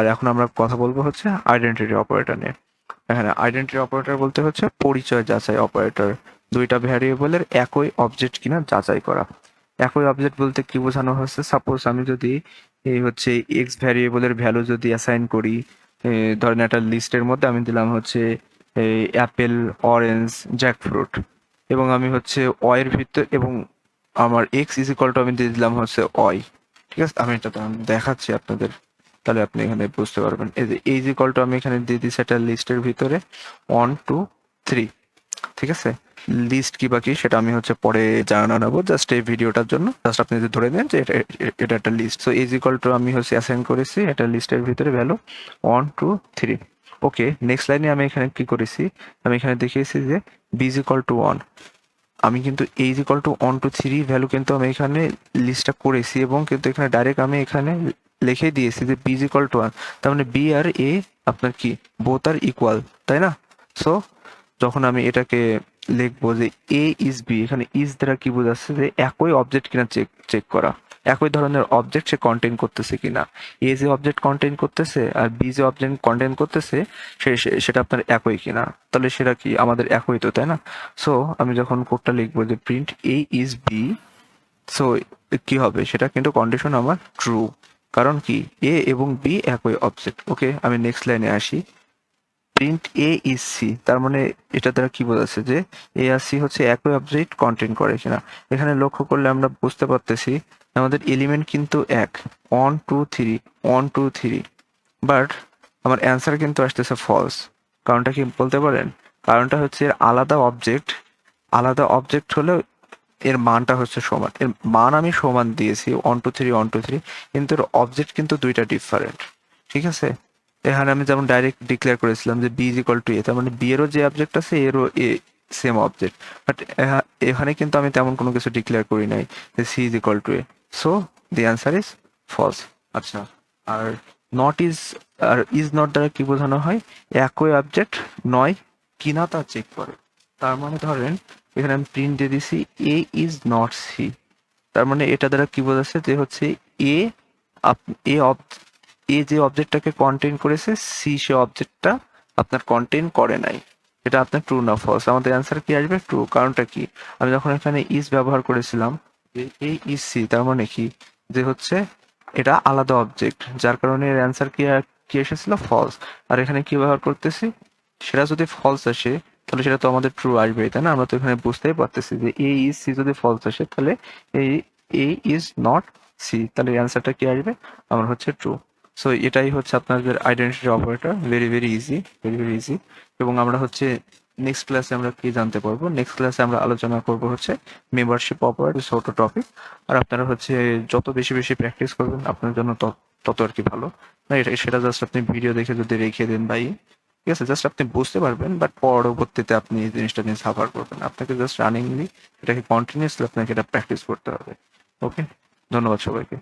আর এখন আমরা কথা বলব হচ্ছে আইডেন্টিটি অপারেটর নিয়ে। এখানে আইডেন্টিটি অপারেটর বলতে হচ্ছে পরিচয় যাচাই অপারেটর দুইটা ভ্যারিয়েবলের একই অবজেক্ট কিনা যাচাই করা। একই অবজেক্ট বলতে কি বোঝানো হচ্ছে? সাপোজ আমি যদি এই হচ্ছে এক্স ভ্যারিয়েবলের ভ্যালু যদি অ্যাসাইন করি ধরেন একটা লিস্টের মধ্যে আমি দিলাম হচ্ছে অ্যাপেল অরেঞ্জ জ্যাকফ্রুট এবং আমি হচ্ছে অয়ের ভিতর এবং আমার এক্স ইজ টু আমি দিয়ে দিলাম হচ্ছে অয় ঠিক আছে? আমি এটা দেখাচ্ছি আপনাদের। তাহলে আপনি এখানে বুঝতে পারবেন। এই যে এই যে কলটা আমি এখানে দিয়ে দিচ্ছি একটা লিস্টের ভিতরে। ওয়ান টু থ্রি ঠিক আছে? লিস্ট কি বাকি সেটা আমি হচ্ছে পরে জানাব জাস্ট এই ভিডিওটার জন্য। জাস্ট আপনি যদি ধরে নেন যে এটা একটা list so is equal to আমি হচ্ছে অ্যাসাইন করেছি, এটা লিস্টের ভিতরে value one two three okay next লাইনে আমি এখানে কি করেছি? আমি এখানে দেখিয়েছি যে বিজ ইকাল টু ওয়ান আমি কিন্তু এই equal to one two three value কিন্তু আমি এখানে লিস্টটা করেছি এবং কিন্তু এখানে ডাইরেক্ট আমি এখানে লিখে দিয়েছি যে বি ইকাল টু ওয়ান তার মানে বি আর এ আপনার কি? বোথ আর ইকুয়াল তাই না? সো যখন আমি এটাকে লিখব যে এ ইজ বি এখানে ইজ দ্বারা কি বোঝাচ্ছে যে একই অবজেক্ট কিনা চেক চেক করা। একই ধরনের অবজেক্ট সে কন্টেন করতেছে কিনা। এ যে অবজেক্ট কন্টেন করতেছে আর বি যে অবজেক্ট কন্টেন করতেছে, সে- সেটা আপনার একই কিনা। তাহলে সেটা কি আমাদের একই তো, তাই না? সো আমি যখন কোডটা লিখব যে print A is B so কি হবে? সেটা কিন্তু কন্ডিশন আমার ট্রু কারণ কি? এ এবং বি একই অবজেক্ট ওকে আমি নেক্সট লাইনে আসি। প্রিন্ট এ ইজ সি তার মানে এটা দ্বারা কি বোঝাচ্ছে যে এ আর সি হচ্ছে একই অবজেক্ট কন্টেন্ট করে কিনা? এখানে লক্ষ্য করলে আমরা বুঝতে পারতেছি আমাদের এলিমেন্ট কিন্তু এক। One two three one two three but আমার অ্যান্সার কিন্তু আসতেছে ফলস কারণটা কি বলতে পারেন? কারণটা হচ্ছে আলাদা অবজেক্ট আলাদা অবজেক্ট হলেও এর মানটা হচ্ছে সমান। এর মান আমি সমান দিয়েছি one two three one two three কিন্তু এর অবজেক্ট কিন্তু দুইটা ডিফারেন্ট ঠিক আছে? এখানে আমি যেমন ডাইরেক্ট ডিক্লেয়ার করেছিলাম যে B is equal to A তার মানে বি এরও যে অবজেক্ট আছে, এরও এ সেম অবজেক্ট বাট এখানে কিন্তু আমি তেমন কোনো কিছু ডিক্লেয়ার করি নাই যে C is equal to A so the answer is false আচ্ছা আর নট ইজ আর ইজ নট দ্বারা কি বোঝানো হয়? একই অবজেক্ট নয়, কিনা তা চেক করে। তার মানে ধরেন, এখানে আমি প্রিন্ট দিয়ে দিছি এ ইজ নট সি তার মানে এটা দ্বারা কি বোঝাচ্ছে যে হচ্ছে এ এ এ যে অবজেক্টটাকে কন্টেন করেছে সি সে অবজেক্টটা আপনার কন্টেন করে নাই। এটা আপনার ট্রু না ফলস আমাদের অ্যান্সার কি আসবে? ট্রু কারণটা কি? আমি যখন এখানে ইজ ব্যবহার করেছিলাম, যে এই ইজ সি তার মানে কি? যে হচ্ছে এটা আলাদা অবজেক্ট যার কারণে এর অ্যান্সার কি কি এসেছিল? ফলস আর এখানে কি ব্যবহার করতেছি? সেটা যদি ফলস আসে তাহলে সেটা তো আমাদের ট্রু আসবেই, তাই না? আমরা তো এখানে বুঝতেই পারতেছি যে এ ইজ সি যদি ফলস আসে, তাহলে এই এ ইজ নট সি তাহলে অ্যান্সারটা কি আসবে? আমার হচ্ছে ট্রু সো এটাই হচ্ছে আপনাদের identity operator very very easy very very easy এবং আমরা হচ্ছে নেক্সট ক্লাসে আমরা কি জানতে পারব? নেক্সট ক্লাসে আমরা আলোচনা করব হচ্ছে মেম্বারশিপ অপারেটর ছোট টপিক আর আপনারা হচ্ছে যত বেশি বেশি প্র্যাকটিস করবেন, আপনার জন্য তত তত আর কি ভালো। না, এটা, সেটা জাস্ট আপনি ভিডিও দেখে যদি রেখে দেন ভাই। ঠিক আছে জাস্ট আপনি বুঝতে পারবেন বাট পরবর্তীতে আপনি এই জিনিসটা নিয়ে সাফার করবেন আপনাকে জাস্ট রানিংলি এটাকে কন্টিনিউসলি আপনাকে এটা প্র্যাকটিস করতে হবে। ওকে ধন্যবাদ সবাইকে।